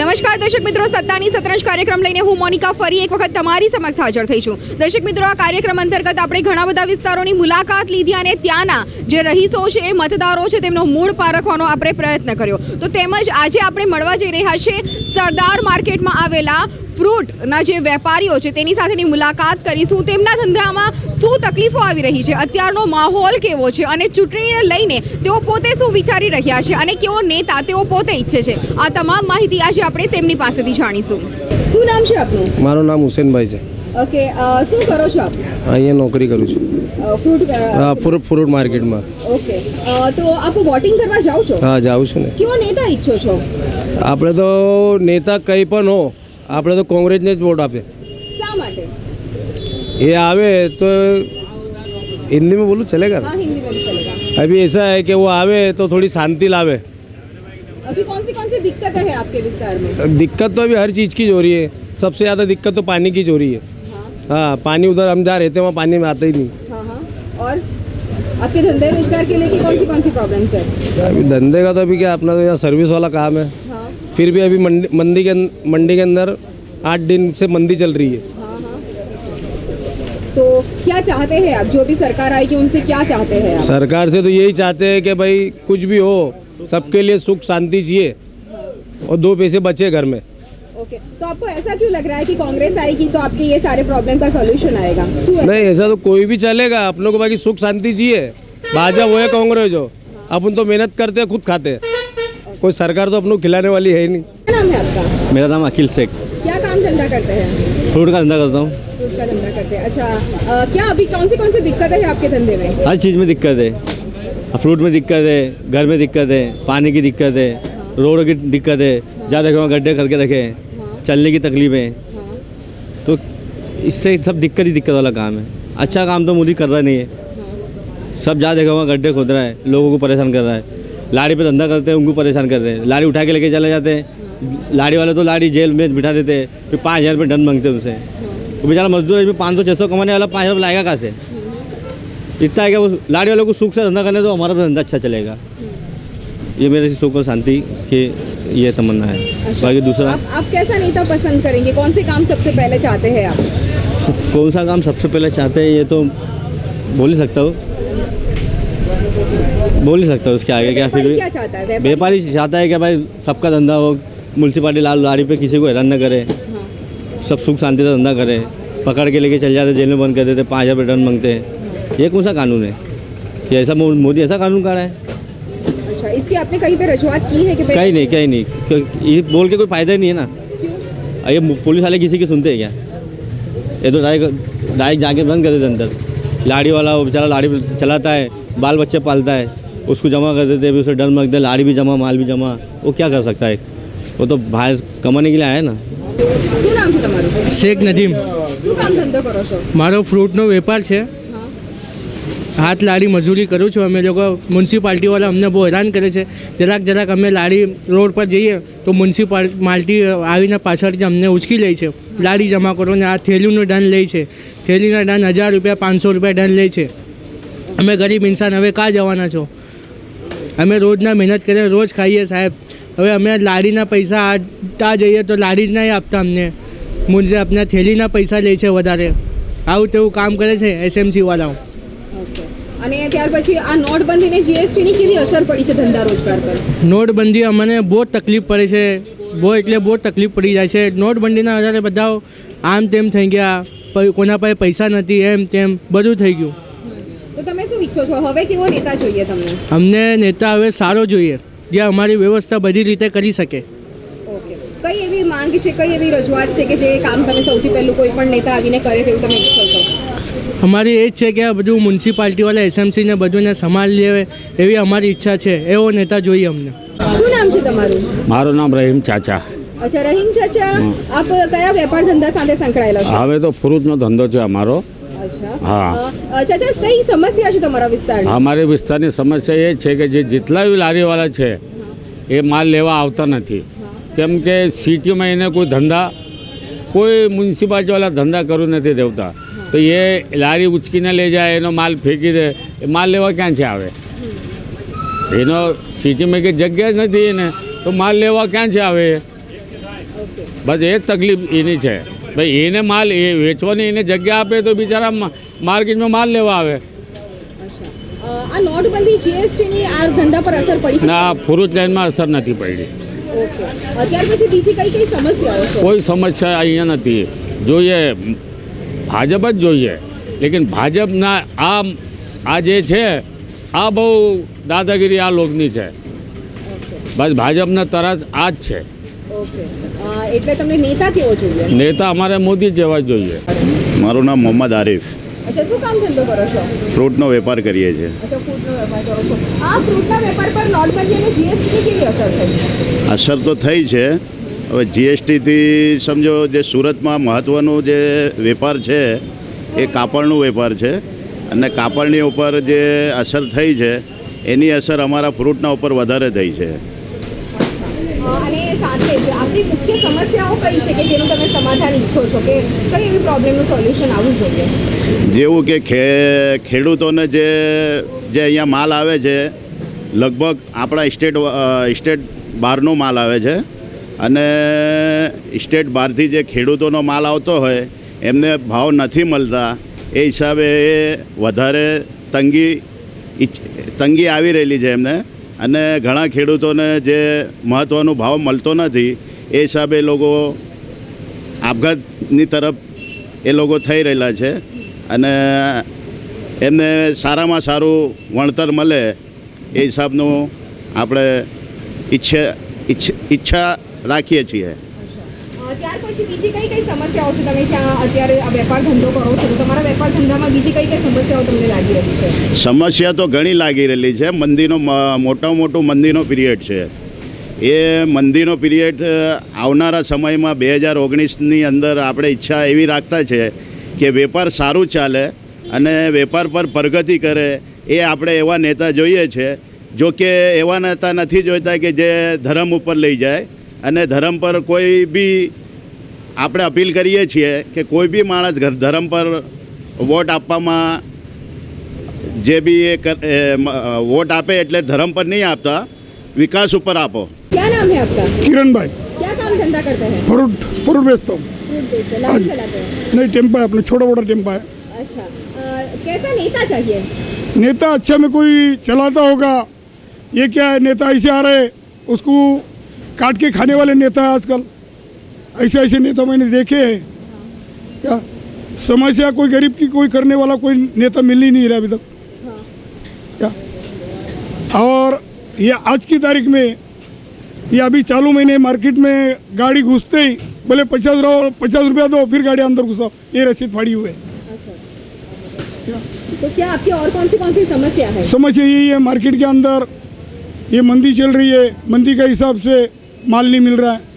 નમસ્કાર, દર્શક મિત્રો. સત્તાની સતરંજ કાર્યક્રમ લઈને હું મોનિકા ફરી એક વખત તમારી સમક્ષ હાજર થઈ છું. દર્શક મિત્રો, આ કાર્યક્રમ અંતર્ગત આપણે ઘણા બધા વિસ્તારોની મુલાકાત લીધી અને ત્યાંના જે રહીશો છે મતદારો છે, તેમનો મૂળ પારખવાનો આપણે પ્રયત્ન કર્યો. તો તેમજ આજે આપણે મળવા જઈ રહ્યા છે સરદાર માર્કેટમાં આવેલા ફ્રૂટના જે વેપારીઓ છે, તેની સાથેની મુલાકાત કરીશું. તેમના ધંધામાં શું તકલીફો આવી રહી છે? અત્યારનો માહોલ કેવો છે? અને ચૂંટણીને લઈને તેઓ પોતે શું વિચારી રહ્યા છે? અને કેવો નેતા તેઓ પોતે ઈચ્છે છે? આ તમામ માહિતી આજે આપણે તેમની પાસેથી જાણીશું. શું નામ છે આપનું? મારું નામ હુસેનભાઈ છે. ઓકે શું કરો છો આપ? અહીંયા નોકરી કરું છું. ફ્રૂટ ફ્રૂટ ફ્રૂટ માર્કેટમાં. ઓકે તો આપ વોટિંગ કરવા જાઓ છો? હા જાઉં છું ને. કયો નેતા ઈચ્છો છો? આપણે તો નેતા કંઈ પણ હો આપણે તો કોંગ્રેસને જ વોટ આપે. શા માટે? એ આવે તો હિન્દીમાં બોલું ચલેગા હિન્દીમાં અભી એસા હે કે વો આવે તો થોડી શાંતિ લાવે. अभी कौन सी कौन सी दिक्कतें हैं आपके विस्तार में? दिक्कत तो अभी हर चीज़ की हो रही है। सबसे ज़्यादा दिक्कत तो पानी की हो रही है। हाँ। हाँ पानी उधर हम जहाँ रहते हैं वहाँ पानी में आता ही नहीं। हाँ हाँ। और आपके धंधे रोज़गार के लिए की कौन सी कौन सी प्रॉब्लम्स है? अभी धंधे का तो अभी क्या अपना तो यहाँ सर्विस वाला काम है। हाँ। फिर भी अभी मंडी मंडी के मंडी के अंदर आठ दिन से मंदी चल रही है। हाँ हाँ। तो क्या चाहते हैं आप? जो भी सरकार आएगी उनसे क्या चाहते हैं सरकार से तो यही चाहते हैं कि भाई कुछ भी हो सबके लिए सुख शांति चाहिए और दो पैसे बचे घर में। ओके तो आपको ऐसा क्यों लग रहा है कि कांग्रेस आएगी तो आपके ये सारे प्रॉब्लम का सॉल्यूशन आएगा? नहीं ऐसा तो कोई भी चलेगा। अपनों को बाकी सुख शांति चाहिए। भाजपा वो है कांग्रेस हो। अपन तो मेहनत करते हैं खुद खाते। हैं कोई सरकार तो अपनों को खिलाने वाली है ही नहीं। क्या नाम है आपका? मेरा नाम अखिल शेख। क्या काम धंधा करते हैं? फ्रूट का धंधा करता हूँ। फ्रूट का धंधा करते हैं। अच्छा अ, क्या अभी कौन सी कौन सी दिक्कतें हैं आपके धंधे में? हर चीज़ में दिक्कत है। फ्रूट में दिक्कत है घर में दिक्कत है पानी की दिक्कत है रोड की दिक्कत है जहाँ देखो वहाँ गड्ढे करके रखे हैं। हाँ चलने की तकलीफ़। है। हाँ तो इससे सब दिक्कत ही दिक्कत वाला काम है। अच्छा काम तो मोदी कर रहा नहीं है। हाँ। सब जहाँ देखो वहाँ गड्ढे खोद रहा है लोगों को परेशान कर रहा है। लाड़ी पे धंधा करते हैं उनको परेशान कर रहे हैं। लाड़ी उठा के लेके चले जाते हैं। लाड़ी वाले तो लाड़ी जेल में बिठा देते हैं फिर पाँच हज़ार रुपये दंड मांगते हैं उनसे। तो बेचारा मजदूर है पाँच सौ छः सौ कमाने वाला पाँच हज़ार लाएगा कहाँ से? इतना है कि वो लाड़ी वालों को सुख से धंधा करने तो हमारा भी धंधा अच्छा चलेगा। ये मेरे सुख और शांति की ये तमन्ना है। अच्छा। बाकी दूसरा? आप आप कैसा नेता पसंद करेंगे? कौन से काम सबसे पहले चाहते हैं आप? कौन सा काम सबसे पहले चाहते हैं ये तो बोल ही सकता हूँ। बोल ही सकता हूँ उसके आगे क्या फिर क्या चाहता है? व्यापारी चाहता है कि भाई सबका धंधा हो म्यूनसिपाली लाल लाड़ी पे किसी को हैरान न करे। हाँ। सब सुख शांति से धंधा करे। पकड़ के लेके चल जाते जेल में बंद कर देते पाँच हज़ार दंड मांगते। हैं ये कौन सा कानून है ये ऐसा मो- मोदी ऐसा कानून काढ़ा है अच्छा इसकी आपने कहीं पे रजूआत की है कि भाई- कहीं नहीं कहीं नहीं क्यों- ये बोल के कोई फ़ायदा ही नहीं है ना क्यों ये पुलिस वाले किसी की सुनते हैं क्या ये तो डायरेक्ट डायरेक्ट जाके बंद कर देते अंदर लाड़ी वाला वो बेचारा लाड़ी चलाता है बाल बच्चे पालता है उसको जमा कर देते हैं फिर उसे डर मांगते हैं लाड़ी भी जमा माल भी जमा वो क्या कर सकता है वो तो बाहर कमाने के लिए आया है ना શું નામ છે તમારું શેખ નદીમ શું કામ ધંધો કરો છો મારો ફ્રૂટનો વેપાર છે હા હાથ લાડી મજૂરી કરું છું. અમે લોકો મ્યુનિસિપાલિટીવાળા અમને બહુ હેરાન કરે છે. જરાક જરાક અમે લાડી રોડ પર જઈએ તો મ્યુનિસિપાલિટી આવીને પાછળથી અમને ઉચકી લે છે. લાડી જમા કરો ને આ થેલીનું દંડ લે છે. થેલીના દંડ હજાર રૂપિયા, પાંચસો રૂપિયા દંડ લે છે. અમે ગરીબ ઇન્સાન, હવે કાં જવાના છો? અમે રોજના મહેનત કરીને રોજ ખાઈએ સાહેબ. હવે અમે લાડીના પૈસા આપતા જઈએ તો લાડી જ નહીં આપતા અમને. મુંજે આપણા થેલીના પૈસા લે છે વધારે. આવું તેવું કામ કરે છે એસએમસીવાળાઓ. અને ત્યાર પછી આ નોટબંધી જીએસટીની કેવી અસર પડી છે ધંધા રોજગાર પર? નોટબંધી અમને બહુ તકલીફ પડે છે. બહુ એટલે બહુ તકલીફ પડી જાય છે. નોટબંધીના આધારે બધા આમ તેમ થઈ ગયા. કોના પાસે પૈસા નથી એમ તેમ બધું થઈ ગયું. તો તમે શું ઈચ્છો છો? હવે કેવો નેતા જોઈએ તમને? અમને નેતા હવે સારો જોઈએ. જે અમારી વ્યવસ્થા બધી રીતે કરી શકે. એવી માંગ છે કઈ એવી રજૂઆત છે કે જે કામ તમે સૌથી પહેલું કોઈ પણ નેતા આવીને કરે તેવું તમે ઈચ્છો છો? અમારી એ જ છે કે આ બધું મ્યુનિસિપાલિટીવાળા એસએમસીને બધુંને સંભાળ લે એવી અમારી ઈચ્છા છે એવો નેતા જોઈએ અમને. શું નામ છે તમારું? મારું નામ રહીમ ચાચા. અચ્છા રહીમ ચાચા આપ કયા વેપાર ધંધા સાથે સંકળાયેલા છો? હવે તો ફ્રૂટનો ધંધો છે અમારો. અચ્છા. હા. ચાચા કઈ સમસ્યા છે તમારા વિસ્તારની? અમારી વિસ્તારની સમસ્યા એ છે કે જે જેટલા બી લારીવાળા છે એ માલ લેવા આવતા નથી. કેમ કે સિટીમાં એને કોઈ ધંધા કોઈ મ્યુનિસિપાલિટીવાળા ધંધા કરું નથી દેવતા. તો એ લારી ઉચકીને લઈ જાય એનો માલ ફેંકી દે એ માલ લેવા ક્યાં છે આવે? એનો સિટીમાં કંઈ જગ્યા જ નથી એને તો માલ લેવા ક્યાં છે આવે? બસ એ જ તકલીફ એની છે. ભાઈ એને માલ એ વેચવાની એને જગ્યા આપે તો બિચારા માર્કેટમાં માલ લેવા આવે. ના ફ્રૂટ લાઇનમાં અસર નથી પડી. ઓકે. અ, પછી બીજી કઈ કઈ સમસ્યાઓ છે? કોઈ સમસ્યા અહીંયા નથી. જોઈએ ભાજપ જ જોઈએ. લેકિન ભાજપના આ આ જે છે આ બહુ દાદાગીરી આ લોકની છે. બસ ભાજપના તરત આ જ છે. એટલે તમને નેતા કેવો જોઈએ? નેતા અમારે મોદી જેવા જ જોઈએ. મારું નામ મોહમ્મદ આરિફ. અચ્છા શું કામ ધંધો કરો છો? ફ્રૂટનો વેપાર કરીએ છીએ. અચ્છા ફ્રૂટનો વેપાર કરો છો. આ ફ્રૂટના વેપાર પર નોટબંધી અને જીએસટીની કેવી અસર થઈ? અસર તો થઈ છે. હવે જીએસટીથી સમજો જે સુરતમાં મહત્ત્વનું જે વેપાર છે એ કાપડનું વેપાર છે. અને કાપડની ઉપર જે અસર થઈ છે એની અસર અમારા ફ્રૂટના ઉપર વધારે થઈ છે. અને સાથે જ આપણી મુખ્ય સમસ્યાઓ કઈ છે જેનું તમે સમાધાન ઈચ્છો છો કે કઈ એવી પ્રોબ્લેમનું સોલ્યુશન આવવું જોઈએ? જેવું કે ખેડૂતોને જે જે અહીંયા માલ આવે છે, લગભગ આપણા સ્ટેટ સ્ટેટ બહારનો માલ આવે છે અને સ્ટેટ બહારથી જે ખેડૂતોનો માલ આવતો હોય, એમને ભાવ નથી મળતા, એ હિસાબે વધારે તંગી તંગી આવી રહેલી છે એમને. અને ઘણા ખેડૂતોને જે મહત્ત્વનો ભાવ મળતો નથી, એ હિસાબે લોકો આપઘાતની તરફ એ લોકો થઈ રહેલા છે. અને એમને સારામાં સારું વણતર મળે એ હિસાબનું આપણે ઈચ્છે, ઈચ્છ- રાખીએ છીએ. ત્યાર પછી બીજી કઈ કઈ સમસ્યાઓ છે તમે જ્યાં અત્યારે વેપાર ધંધો કરો છો? તમારા વેપાર ધંધામાં બીજી કઈ કઈ સમસ્યાઓ તમને લાગી રહી છે? સમસ્યા તો ઘણી લાગી રહેલી છે. મંદીનો મોટામાં મોટું મંદીનો પિરિયડ છે. એ મંદીનો પિરિયડ આવનારા સમયમાં બે હજાર ઓગણીસની અંદર આપણે ઈચ્છા એવી રાખતા છે કે વેપાર સારું ચાલે અને વેપાર પર પ્રગતિ કરે એ આપણે એવા નેતા જોઈએ છે. જો કે એવા નેતા નથી જોઈતા કે જે ધર્મ ઉપર લઈ જાય અને ધર્મ પર કોઈ બી આપણે અપીલ કરીએ છીએ કે કોઈ બી માણસ ઘ- ધર્મ પર વોટ આપવામાં જે બી એ કર- એ મ- વોટ આપે એટલે ધર્મ પર નહીં આપતા વિકાસ ઉપર આપો क्या नाम है आपका किरण भाई क्या काम धंधा करते हैं फ्रूट फ्रूट बेचता हूँ फ्रूट बेचते हैं, लारी चलाते हैं नहीं टेम्पा है अपना छोटा मोटा टेम्पा है अच्छा अ, कैसा नेता चाहिए नेता अच्छा में कोई चलाता होगा ये क्या है नेता ऐसे आ रहे उसको काट के खाने वाले नेता है आजकल ऐसे ऐसे नेता मैंने देखे हैं। क्या? समस्या कोई गरीब की कोई करने वाला कोई नेता मिल ही नहीं रहा अभी तक। क्या? और ये आज की तारीख में ये अभी चालू महीने मार्केट में गाड़ी घुसते ही बोले पचास रहो पचास रुपया दो फिर गाड़ी अंदर घुसाओ। ये रसीद फाड़ी हुए तो क्या आपकी और कौन सी कौन सी समस्या है? समस्या यही है मार्केट के अंदर ये मंदी चल रही है मंदी के हिसाब से माल नहीं मिल रहा है।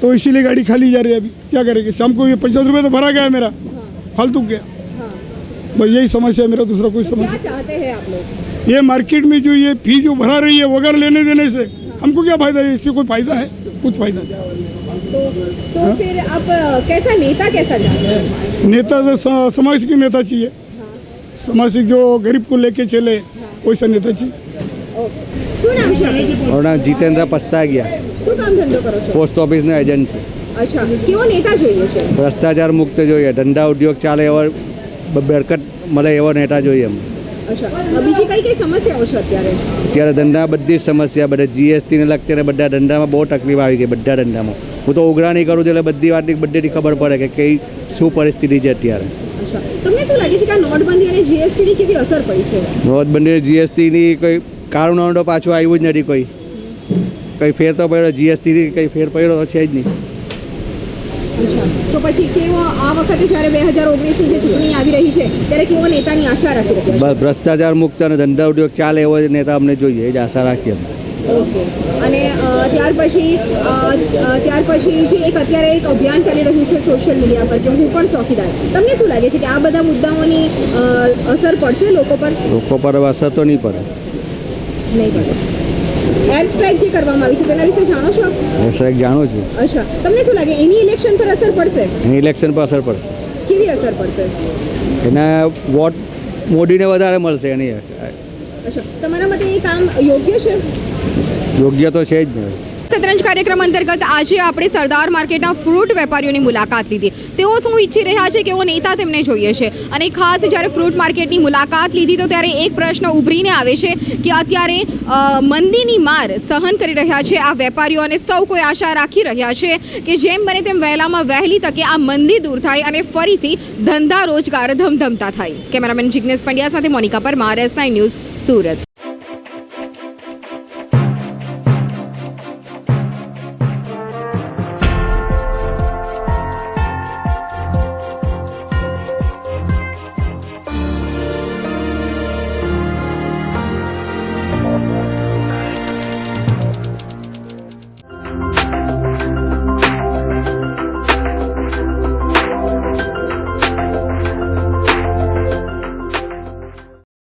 तो इसीलिए गाड़ी खाली जा रही है अभी। क्या करेंगे? शाम को ये पचास रुपये तो भरा गया है मेरा। फालतू गया। हाँ। बस यही समस्या है मेरा दूसरा कोई समस्या चाहते हैं आप लोग? ये मार्केट में जो ये फ़ी जो भरा रही है वगैरह लेने देने से हमको क्या फ़ायदा है? इससे कोई फ़ायदा है? कुछ फ़ायदा नहीं। तो तो फिर आप कैसा नेता कैसा चाहते नेता तो समाज के नेता चाहिए। समाज से जो गरीब को लेके चले वैसा नेता चाहिए। શું નામ છે? મારું નામ જીતેન્દ્ર પસ્તાગિયા. શું કામ ધંધો કરો છો? પોસ્ટ ઓફિસનો એજન્ટ છે. અચ્છા કેવો નેતા જોઈએ છે? ભ્રષ્ટાચાર મુક્ત જોઈએ ધંધા ઉદ્યોગ ચાલે એવો બરકત મળે એવો નેતા જોઈએ એમ. બીજી કઈ કઈ સમસ્યાઓ છે અત્યારે? અત્યારે ધંધા બધી જ સમસ્યા બધા જીએસટીને લગતી ને બધા ધંધામાં બહુ તકલીફ આવી ગઈ બધા ધંધામાં. હું તો ઉઘરાણી કરું છું એટલે બધી વાતની બધી ખબર પડે કે કઈ શું પરિસ્થિતિ છે અત્યારે. તમને શું લાગે છે કે નોટબંધી અને જીએસટીની કેવી અસર પડી છે? નોટબંધી જીએસટીની કોઈ કાળું નાણું પાછું આવ્યું જ નથી કોઈ. કંઈ ફેર તો પડ્યો જીએસટી કંઈ ફેર પડ્યો તો છે જ નહીં. તો પછી કેવો આ વખતે જ્યારે બે હજાર ઓગણીસની જે ચૂંટણી આવી રહી છે ત્યારે કેવો નેતાની આશા રાખી ભ્રષ્ટાચાર મુક્ત અને ધંધા ઉદ્યોગ ચાલે એવો નેતા અમને જોઈએ એ જ આશા રાખીએ અને ત્યાર પછી ત્યાર પછી જે એક અત્યારે એક અભિયાન ચાલી રહ્યું છે સોશિયલ મીડિયા પર કે હું પણ ચોકીદાર. તમને શું લાગે છે કે આ બધા મુદ્દાઓની અસર પડશે લોકો પર? લોકો પર અસર તો નહીં પડે. નહીં પડે એર સ્ટ્રાઇક જે કરવામાં આવી છે તેના વિશે જાણો છો? એર સ્ટ્રાઇક જાણું છું. અચ્છા. તમને શું લાગે એની ઇલેક્શન પર અસર પડશે? એની ઇલેક્શન પર અસર પડશે. કેવી અસર પડશે? એના વોટ મોદીને વધારે મળશે એની. અચ્છા. તમારા મતે એ કામ યોગ્ય છે? યોગ્ય તો છે જ ને. શતરંજ કાર્યક્રમ અંતર્ગત આજે આપણે સરદાર માર્કેટના ફ્રૂટ વેપારીઓની મુલાકાત લીધી. તેઓ શું ઈચ્છી રહ્યા છે કેવો નેતા તેમને જોઈએ છે. અને ખાસ જ્યારે ફ્રૂટ માર્કેટની મુલાકાત લીધી તો ત્યારે એક પ્રશ્ન ઉભરીને આવે છે કે અત્યારે મંદીની માર સહન કરી રહ્યા છે, આ વેપારીઓ અને સૌ કોઈ આશા રાખી રહ્યા છે કે જેમ બને તેમ વહેલામાં વહેલી તકે આ મંદી દૂર થાય અને ફરીથી ધંધા રોજગાર ધમધમતા થાય. કેમેરામેન જિજ્ઞેશ પંડ્યા સાથે મોનિકા પરમાર, એસ ન્યૂઝ સુરત.